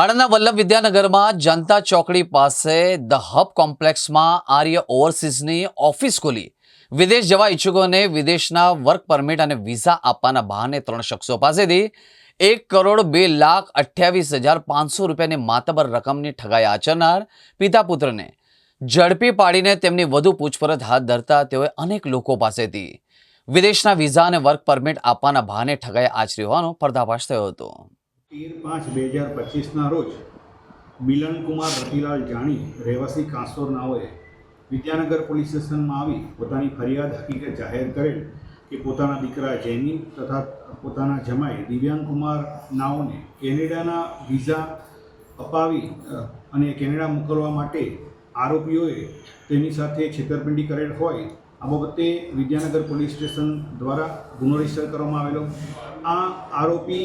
આણંદના વલ્લભ વિદ્યાનગરમાં જનતા ચોકડી પાસે the hub કોમ્પ્લેક્સમાં આર્ય ઓવરસીઝની ઓફિસ ખોલી. વિદેશ જવા ઈચ્છુકોને વિદેશના વર્ક પરમિટ અને વિઝા આપવાના બહાને ત્રણ શખ્સો પાસેથી એક કરોડ બે લાખ અઠ્યાવીસ હજાર પાંચસો રૂપિયાની માતબર રકમની ઠગાઈ આચરનાર પિતા પુત્રને ઝડપી પાડીને તેમની વધુ પૂછપરછ હાથ ધરતા તેઓએ અનેક લોકો પાસેથી વિદેશના વિઝા અને વર્ક પરમિટ આપવાના બહાને ઠગાઈ આચરી હોવાનો પર્દાફાશ થયો હતો. તેર પાંચ બે હજાર પચીસના રોજ મિલનકુમાર રતિલાલ જાણી રહેવાસી કાંસોર નાઓએ વિદ્યાનગર પોલીસ સ્ટેશનમાં આવી પોતાની ફરિયાદ હકીકત જાહેર કરેલ કે પોતાના દીકરા જૈમી તથા પોતાના જમાઈ દિવ્યાંગકુમાર નાઓને કેનેડાના વિઝા અપાવી અને કેનેડા મોકલવા માટે આરોપીઓએ તેની સાથે છેતરપિંડી કરેલ હોય આ બાબતે વિદ્યાનગર પોલીસ સ્ટેશન દ્વારા ગુનો રજિસ્ટર કરવામાં આવેલો. આ આરોપી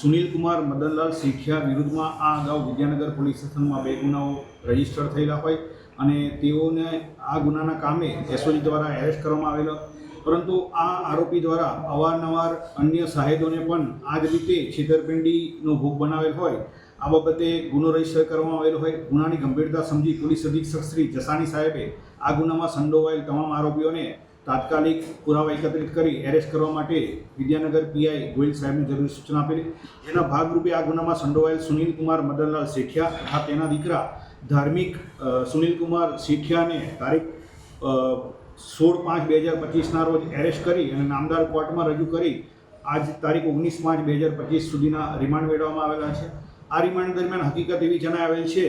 સુનિલ કુમાર મદનલાલ શેઠિયા વિરુદ્ધમાં આ અગાઉ વિદ્યાનગર પોલીસ સ્ટેશનમાં બે ગુનાઓ રજિસ્ટર થયેલા હોય અને તેઓને આ ગુનાના કામે એસઓજી દ્વારા એરેસ્ટ કરવામાં આવેલો. પરંતુ આ આરોપી દ્વારા અવારનવાર અન્ય સાહેદોને પણ આ જ રીતે છેતરપિંડીનો ભોગ બનાવેલ હોય. આ બાબતે ગુનો રજિસ્ટર કરવામાં આવેલો હોય. ગુનાની ગંભીરતા સમજી પોલીસ અધિક્ષક શ્રી જસાણી સાહેબે આ ગુનામાં સંડોવાયેલ તમામ આરોપીઓને તાત્કાલિક પુરાવા એકત્રિત કરી એરેસ્ટ કરવા માટે વિદ્યાનગર પીઆઈ ગોયલ સાહેબને જરૂરી સૂચના આપેલી. જેના ભાગરૂપે આ ગુનામાં સંડોવાયેલ સુનિલ કુમાર મદનલાલ શેઠિયા તથા તેના દીકરા ધાર્મિક સુનિલ કુમાર શેઠિયાને તારીખ સોળ પાંચ બે હજાર પચીસના રોજ એરેસ્ટ કરી અને નામદાર કોર્ટમાં રજૂ કરી આજ તારીખ ઓગણીસ પાંચ બે હજાર પચીસ સુધીના રિમાન્ડ મેળવવામાં આવેલા છે. આ રિમાન્ડ દરમિયાન હકીકત એવી જણાવેલ છે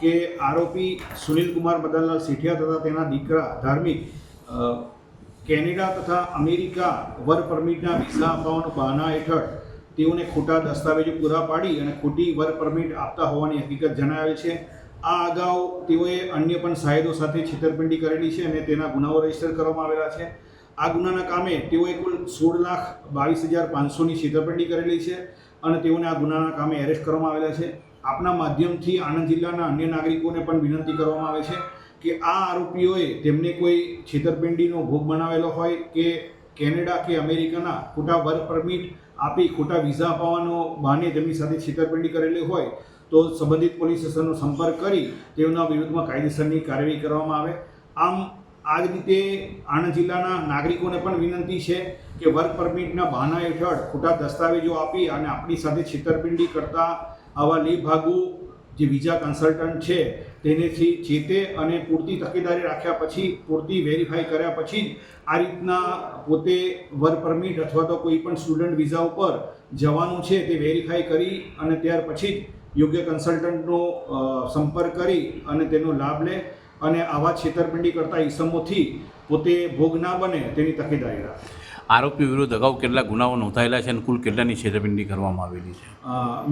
કે આરોપી સુનિલ કુમાર મદનલાલ સેઠિયા તથા તેના દીકરા ધાર્મિક કેનેડા તથા અમેરિકા વર્ક પરમિટના વિઝા અપાવવાના બહાના હેઠળ તેઓને ખોટા દસ્તાવેજો પૂરા પાડી અને ખોટી વર્ક પરમિટ આપતા હોવાની હકીકત જણાવે છે. આ અગાઉ તેઓએ અન્ય પણ સાહેદો સાથે છેતરપિંડી કરેલી છે અને તેના ગુનાઓ રજિસ્ટર કરવામાં આવેલા છે. આ ગુનાના કામે તેઓએ કુલ સોળ લાખ બાવીસ હજાર પાંચસોની છેતરપિંડી કરેલી છે અને તેઓને આ ગુનાના કામે એરેસ્ટ કરવામાં આવેલા છે. આપના માધ્યમથી આણંદ જિલ્લાના અન્ય નાગરિકોને પણ વિનંતી કરવામાં આવે છે કે આ આરોપીઓએ તેમને કોઈ છેતરપિંડીનો ભોગ બનાવેલો હોય કે કેનેડા કે અમેરિકાના ખોટા વર્ક પરમિટ આપી ખોટા વિઝા અપાવવાનો બહાને તેમની સાથે છેતરપિંડી કરેલી હોય તો સંબંધિત પોલીસ સ્ટેશનનો સંપર્ક કરી તેઓના વિરુદ્ધમાં કાયદેસરની કાર્યવાહી કરવામાં આવે. આમ આ જ રીતે આણંદ જિલ્લાના નાગરિકોને પણ વિનંતી છે કે વર્ક પરમિટના બહાના હેઠળ ખોટા દસ્તાવેજો આપી અને આપણી સાથે છેતરપિંડી કરતા આવા લેભાગુ જે બીજા કન્સલ્ટન્ટ છે, તેનેથી ચેતે અને પૂરતી તકેદારી રાખ્યા પછી, પૂરતી વેરીફાઈ કર્યા પછી જ આ રીતના પોતે વર્ક પરમિટ અથવા તો કોઈ પણ સ્ટુડન્ટ વિઝા ઉપર જવાનું છે તે વેરીફાઈ કરી અને ત્યાર પછી જ યોગ્ય કન્સલ્ટન્ટનો સંપર્ક કરી અને તેનો લાભ લે અને આવા છેતરપિંડી કરતા ઈસમોથી પોતે ભોગ ના બને તેની તકેદારી રાખે. આરોપી વિરુદ્ધ અગાઉ કેટલા ગુનાઓ નોંધાયેલા છે અને કુલ કેટલાની છેતરપિંડી કરવામાં આવેલી છે?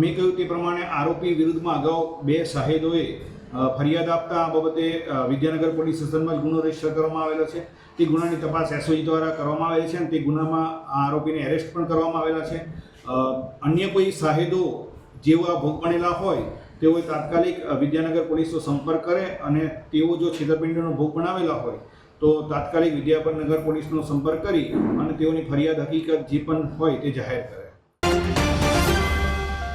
મેં કહ્યું તે પ્રમાણે આરોપી વિરુદ્ધમાં અગાઉ બે સાહેદોએ ફરિયાદ આપતા આ બાબતે વિદ્યાનગર પોલીસ સ્ટેશનમાં જ ગુનો રજિસ્ટર કરવામાં આવેલો છે. તે ગુનાની તપાસ એસઓજી દ્વારા કરવામાં આવેલી છે અને તે ગુનામાં આ આરોપીને એરેસ્ટ પણ કરવામાં આવેલા છે. અન્ય કોઈ સાહેદો જેવા ભોગ બનેલા હોય તેઓએ તાત્કાલિક વિદ્યાનગર પોલીસનો સંપર્ક કરે અને તેઓ જો છેતરપિંડીનો ભોગ બનાવેલા હોય, તો તાત્કાલિક વિદ્યાનગર પોલીસનો સંપર્ક કરી અને તેઓની ફરિયાદ હકીકત જે પણ હોય તે જાહેર કરે.